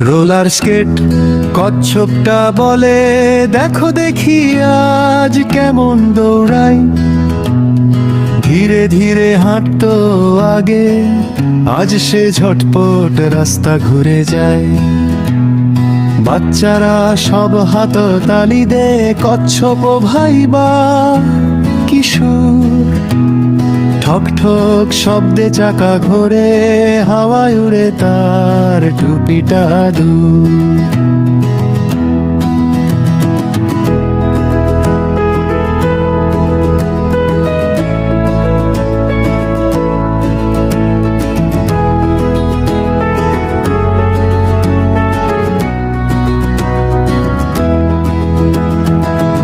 Roller স্কেট কচ্ছপটা বলে, দেখো দেখি আজ কেমন দৌড়াই। ধীরে ধীরে হাঁটতো আগে, আজ সে ঝটপট রাস্তা ঘুরে যায়। বাচ্চারা সব হাত তালি দে, কচ্ছপ ভাই বা কিশোর ঠক ঠক শব্দে চাকা ঘোরে হাওয়ায় উড়ে তার টুপিটা দু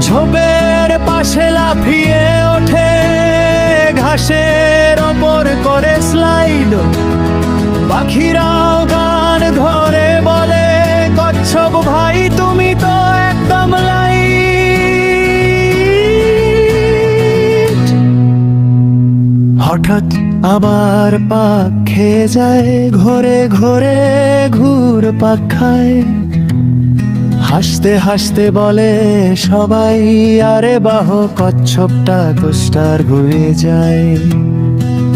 ঝোপের পাশে লাফিয়ে ঘাসের ওপর করে স্লাইড পাখিরাও গান ধরে বলে, কচ্ছপ ভাই, তুমি তো একদম লাইট হঠাৎ আবার পাক খেয়ে যায়, ঘোরে ঘোরে ঘুর পাক খায় হাসতে হাসতে বলে সবাই, আরে বাহ, কচ্ছপটা দোষটার ঘুরে যায়।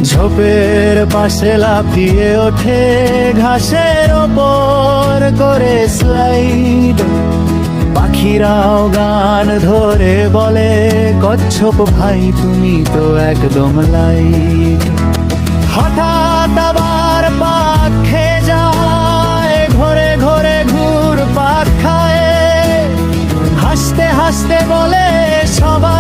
ঝোপের পাশে লাফিয়ে ওঠে ঘাসের ওপর করে স্লাইড পাখিরাও গান ধরে বলে, কচ্ছপ ভাই, তুমি তো একদম লাইট হঠাৎ আসতে বলে সবাই